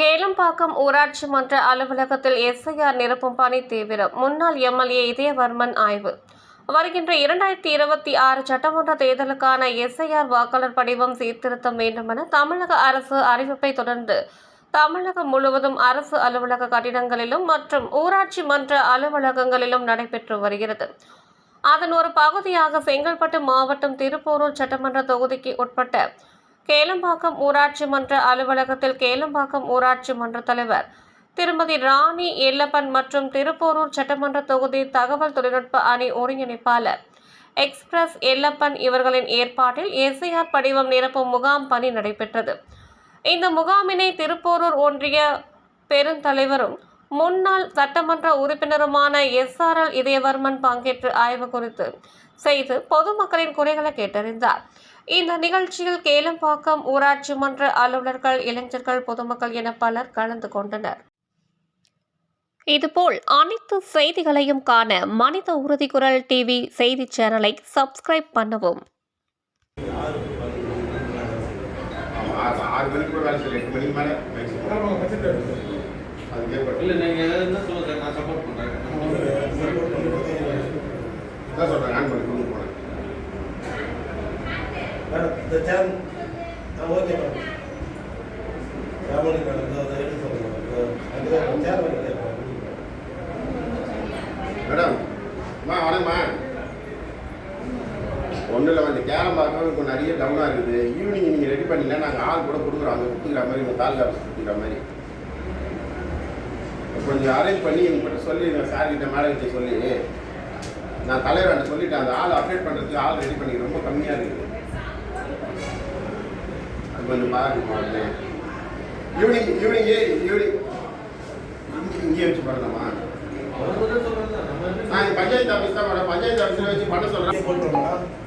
கேளம்பாக்கம் ஊராட்சி மன்ற அலுவலகத்தில் எஸ்ஐஆர் நிரப்பும் பணி தீவிரம். முன்னாள் எம்எல்ஏ இதயவர்மன் ஆய்வு. வருகின்ற இரண்டாயிரத்தி இருபத்தி ஆறு சட்டமன்ற தேர்தலுக்கான எஸ்ஐஆர் வாக்காளர் படிவம் சீர்திருத்தம் வேண்டுமென தமிழக அரசு அறிவிப்பை தொடர்ந்து தமிழகம் முழுவதும் அரசு அலுவலக கட்டிடங்களிலும் மற்றும் ஊராட்சி மன்ற அலுவலகங்களிலும் நடைபெற்று வருகிறது. அதன் ஒரு பகுதியாக செங்கல்பட்டு மாவட்டம் திருப்போரூர் சட்டமன்ற தொகுதிக்கு உட்பட்ட கேளம்பாக்கம் ஊராட்சி மன்ற அலுவலகத்தில் கேளம்பாக்கம் ஊராட்சி மன்ற தலைவர் திருமதி ராணி எல்லப்பன் மற்றும் திருப்போரூர் சட்டமன்ற தொகுதி தகவல் தொழில்நுட்ப அணி ஒருங்கிணைப்பாளர் எக்ஸ்பிரஸ் எல்லப்பன் இவர்களின் ஏற்பாட்டில் எஸ்ஐஆர் படிவம் நிரப்பும் முகாம் பணி நடைபெற்றது. இந்த முகாமினை திருப்போரூர் ஒன்றிய பெருந்தலைவரும் முன்னாள் சட்டமன்ற உறுப்பினருமான எஸ்ஆர்எல் இதயவர்மன் பங்கேற்று ஆய்வு குறித்து செய்து பொதுமக்களின் குறைகளை கேட்டறிந்தார். இந்த நிகழ்ச்சியில் கேளம்பாக்கம் ஊராட்சி மன்ற அலுவலர்கள் இளைஞர்கள் பொதுமக்கள் என பலர் கலந்து கொண்டனர் இதுபோல் அனைத்து செய்திகளையும் காண மனித உறுதி குரல் டிவி செய்தி சேனலை சப்ஸ்கிரைப் பண்ணவும் ஆமாம் மேடம் இந்த சேர் ஆ ஓகே மேடம். ராமணி மேடம் இந்த எடுத்து சொல்லுங்க. இந்த சேர் வந்து மேடம் அம்மா வணக்கம்மா. ஒன்றும் இல்லை வந்து கேரம் பார்க்க இப்போ நிறைய டவுனாக இருக்குது. ஈவினிங் நீங்கள் ரெடி பண்ணீங்கன்னா நாங்கள் ஆள் கூட கொடுக்குறோம். அங்கே கொடுத்துக்கிற மாதிரி உங்கள் தாலுகா ஆஃபீஸ் கொடுத்துக்கிற மாதிரி. கொஞ்சம் அரேஞ்ச் பண்ணி எங்கள்கிட்ட சொல்லி நான் சார் கிட்ட மேடம் சொல்லி. நான் தலைவர்கிட்ட சொல்லிட்டேன் அந்த ஆள் அப்டேட் பண்ணுறதுக்கு ஆள் ரெடி பண்ணி ரொம்ப கம்மியாக இருக்குது. கொஞ்சம் பாருங்க உடனே ஈவினிங் ஈவினிங் ஈவினிங் இங்கே இங்கேயே வச்சு பண்ணலாமா நான் பஞ்சாயத்து ஆஃபீஸ் தான் பஞ்சாயத்து ஆஃபீஸில் வச்சு பண்ண சொல்கிறேன்